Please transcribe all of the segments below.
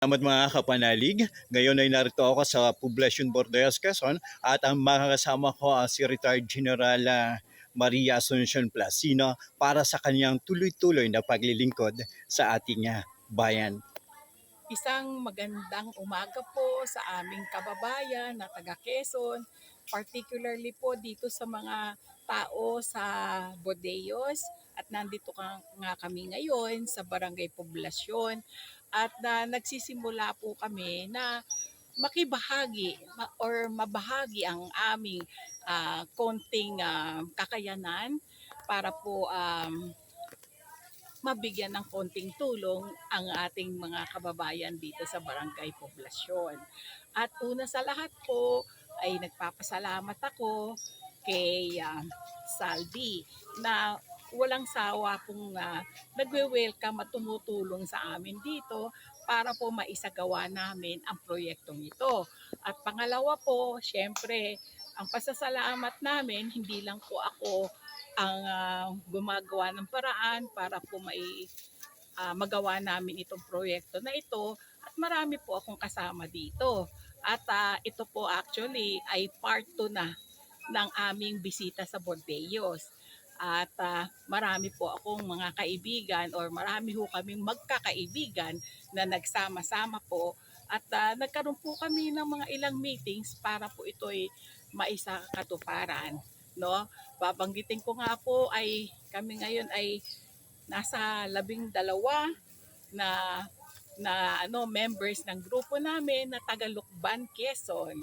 Salamat mga kapanalig. Ngayon ay narito ako sa Poblacion Bordeaux, Quezon at ang makakasama ko ang si retired General ah, Maria Asuncion Placino para sa kanyang tuloy-tuloy na paglilingkod sa ating ah, bayan. Isang magandang umaga po sa aming kababayan na taga Quezon, particularly po dito sa mga tao sa Bodeos at nandito ka, nga kami ngayon sa Barangay Poblasyon at na nagsisimula po kami na makibahagi ma- or mabahagi ang aming ah, konting ah, kakayanan para po um, mabigyan ng konting tulong ang ating mga kababayan dito sa Barangay Poblasyon. At una sa lahat po ay nagpapasalamat ako kay ah, Saldi na walang sawa pong uh, nagwe-welcome at tumutulong sa amin dito para po maisagawa namin ang proyektong ito. At pangalawa po, syempre, ang pasasalamat namin, hindi lang po ako ang ah, gumagawa ng paraan para po mai ah, magawa namin itong proyekto na ito at marami po akong kasama dito. At ah, ito po actually ay part 2 na ng aming bisita sa Bordeos. At ah, marami po akong mga kaibigan or marami ho kaming magkakaibigan na nagsama-sama po at ah, nagkaroon po kami ng mga ilang meetings para po ito'y maisa katuparan. No? Babanggitin ko nga po ay kami ngayon ay nasa labing dalawa na na ano members ng grupo namin na taga Lukban, Quezon.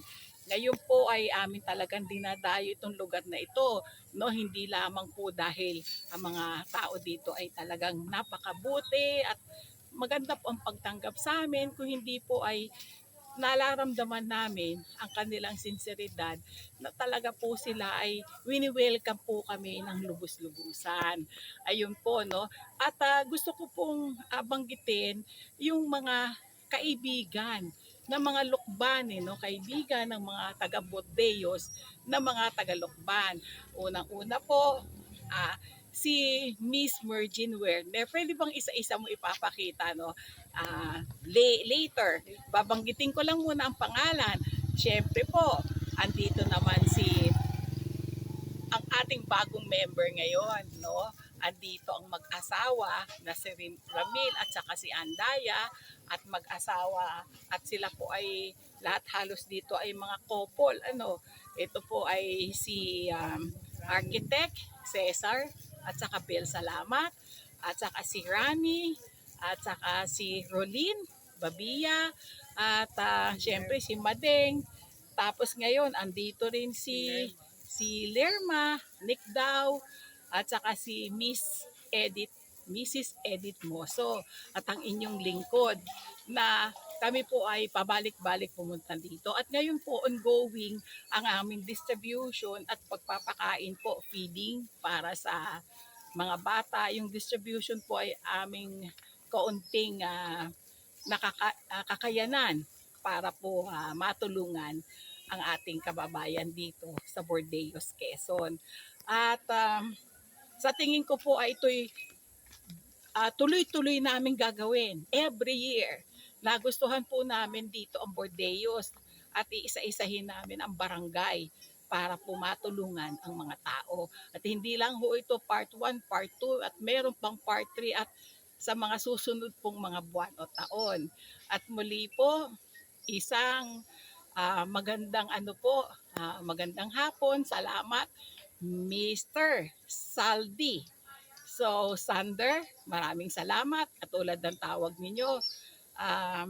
Ngayon po ay amin talagang dinadayo itong lugar na ito. No, hindi lamang po dahil ang mga tao dito ay talagang napakabuti at maganda po ang pagtanggap sa amin kung hindi po ay nalaramdaman namin ang kanilang sinseridad na talaga po sila ay wini-welcome po kami ng lubos-lubusan. Ayun po, no? At ah, gusto ko pong ah, banggitin yung mga kaibigan ng mga lukban, eh, no? kaibigan ng mga taga Bordeos na mga taga lukban. Unang-una po, ah, si Miss Mergin Werner. Pwede bang isa-isa mo ipapakita, no? Ah, la- later, babanggitin ko lang muna ang pangalan. Siyempre po, andito naman si ang ating bagong member ngayon, no? Andito ang mag-asawa na si Ramil at saka si Andaya. At mag-asawa at sila po ay lahat halos dito ay mga couple. Ano, ito po ay si um, architect Cesar at saka Bel Salamat. At saka si Rani at saka si Rolin Babia. At ah, syempre si Madeng. Tapos ngayon andito rin si si Lerma, Nick Dow, at saka si Miss Edith, Mrs. Edith Moso at ang inyong lingkod na kami po ay pabalik-balik pumunta dito. At ngayon po ongoing ang aming distribution at pagpapakain po, feeding para sa mga bata. Yung distribution po ay aming kaunting ah, nakaka, kakayanan para po ah, matulungan ang ating kababayan dito sa Bordeos, Quezon. At um, sa tingin ko po ay ito'y ah, tuloy-tuloy namin gagawin every year. Nagustuhan po namin dito ang Bordeos at iisa-isahin namin ang barangay para po matulungan ang mga tao. At hindi lang ho ito part 1, part 2 at meron pang part 3 at sa mga susunod pong mga buwan o taon. At muli po, isang ah, magandang ano po, ah, magandang hapon. Salamat, Mr. Saldi. So, Sander, maraming salamat. Katulad ng tawag ninyo, um,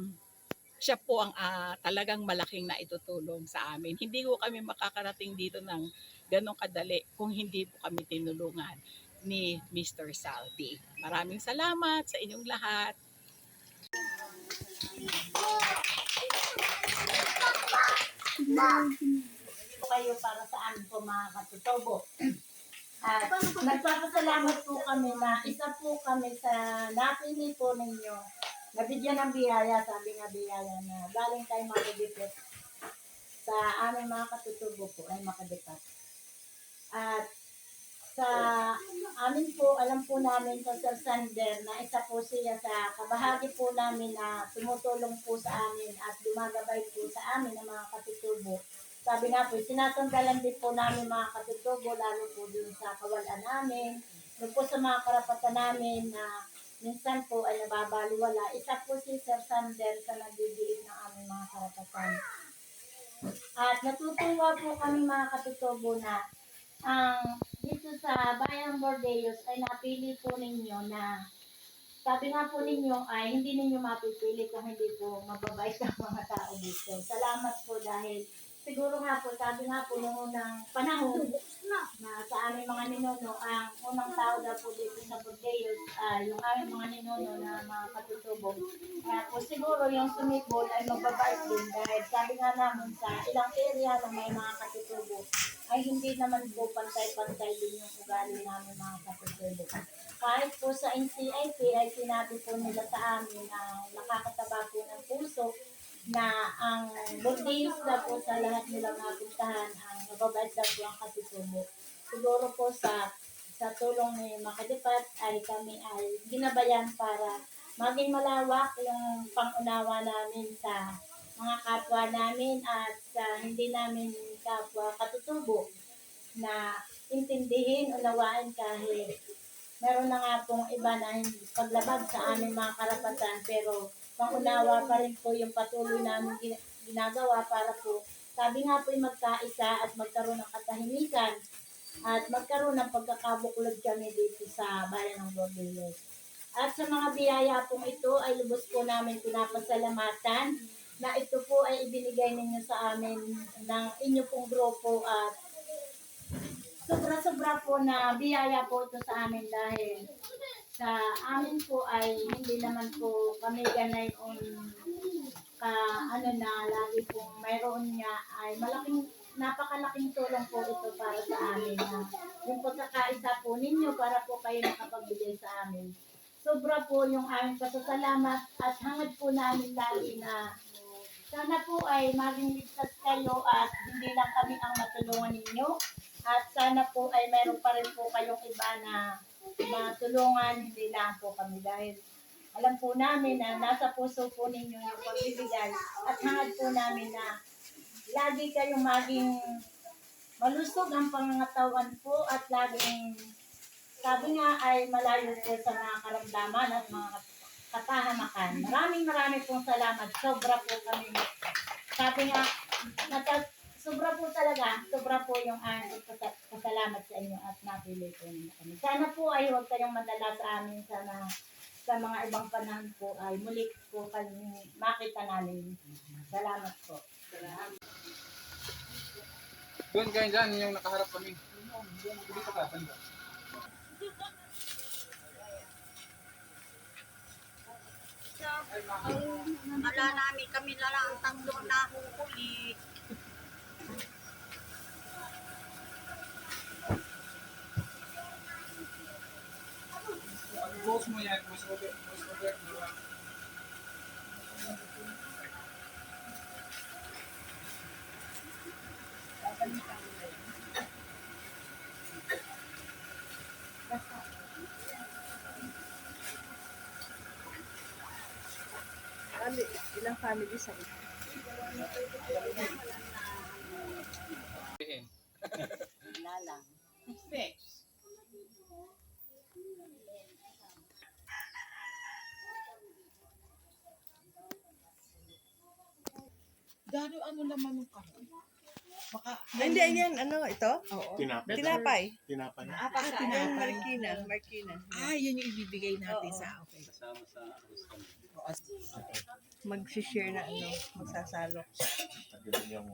siya po ang ah, talagang malaking na itutulong sa amin. Hindi ko kami makakarating dito ng ganong kadali kung hindi po kami tinulungan ni Mr. Saldi. Maraming salamat sa inyong lahat. Kayo para sa amin po mga katutobo. At nagpapasalamat po kami na isa po kami sa napili po ninyo. Nabigyan ng biyaya, sabi nga biyaya na galing kay Makadipit sa aming mga katutubo po ay Makadipat. At sa amin po, alam po namin sa Sir Sander na isa po siya sa kabahagi po namin na tumutulong po sa amin at gumagabay po sa amin ng mga katutubo. Sabi nga po, sinatanggalan din po namin mga katutubo, lalo po dun sa kawalan namin, doon po sa mga karapatan namin na minsan po ay nababaliwala. Isa po si Sir Sander sa nagdidiin ng aming mga karapatan. At natutuwa po kami mga katutubo na ang dito sa Bayang Bordeos ay napili po ninyo na sabi nga po ninyo ay hindi ninyo mapipili kung hindi po mababait ang mga tao dito. Salamat po dahil siguro nga po, sabi nga po noong unang panahon na sa aming mga ninuno, ang unang tao daw po dito sa Bordeos, ah, yung aming mga ninuno na mga katutubo. Kaya po siguro yung sumibol ay mababait din dahil sabi nga namin sa ilang area na may mga katutubo ay hindi naman po pantay-pantay din yung ugali namin mga katutubo. Kahit po sa NCIP ay sinabi po nila sa amin na nakakataba po ng puso na ang Bordeaux na po sa lahat nilang napuntahan ang mababait daw po ang katutubo. Siguro po sa sa tulong ni Makadipat ay kami ay ginabayan para maging malawak yung pangunawa namin sa mga kapwa namin at sa hindi namin kapwa katutubo na intindihin, unawain kahit meron na nga pong iba na hindi paglabag sa aming mga karapatan pero pangunawa pa rin po yung patuloy namin gina- ginagawa para po sabi nga po yung magkaisa at magkaroon ng katahimikan at magkaroon ng pagkakabuklod kami dito sa bayan ng Bordeaux. At sa mga biyaya pong ito ay lubos po namin pinapasalamatan na ito po ay ibinigay ninyo sa amin ng inyo pong grupo at sobra-sobra po na biyaya po ito sa amin dahil sa amin po ay hindi naman po kami ganay on ka ano na lagi pong mayroon niya ay malaking napakalaking tulong po ito para sa amin na yung pagkakaisa po ninyo para po kayo nakapagbigay sa amin. Sobra po yung aming pasasalamat at hangad po namin lagi na sana po ay maging ligtas kayo at hindi lang kami ang matulungan ninyo. At sana po ay meron pa rin po kayong iba na matulungan, hindi lang po kami dahil alam po namin na nasa puso po ninyo yung pagbibigay at hangad po namin na lagi kayong maging malusog ang pangangatawan po at laging sabi nga ay malayo po sa mga karamdaman at mga katahamakan. Maraming maraming pong salamat. Sobra po kami. Sabi nga, nata- sobra po talaga, sobra po yung aming pasalamat sa inyo at napili po ninyo kami. Sana po ay huwag kayong madala sa amin sa mga, sa mga ibang panahon po ay muli po kayong makita namin. Salamat po. Doon kayo dyan, yung nakaharap kami. Dito ka, banda. Wala namin kami na lang ang tatlo na huli. Mo yan, mas mag- mas mag- diba? Ilang family sa Sabihin. Wala lang. Six. Garo ano naman yung kahon? Baka, Hindi, yan, ano, ito? Oo. Tinapay. Tinapay. Tinapay. Ah, sa Yan, tinapay. Marikina, Marikina. Ah, yun yung ibibigay natin Oo. sa okay. Oo. Mag-share na, ano, magsasalo. Tagalog yung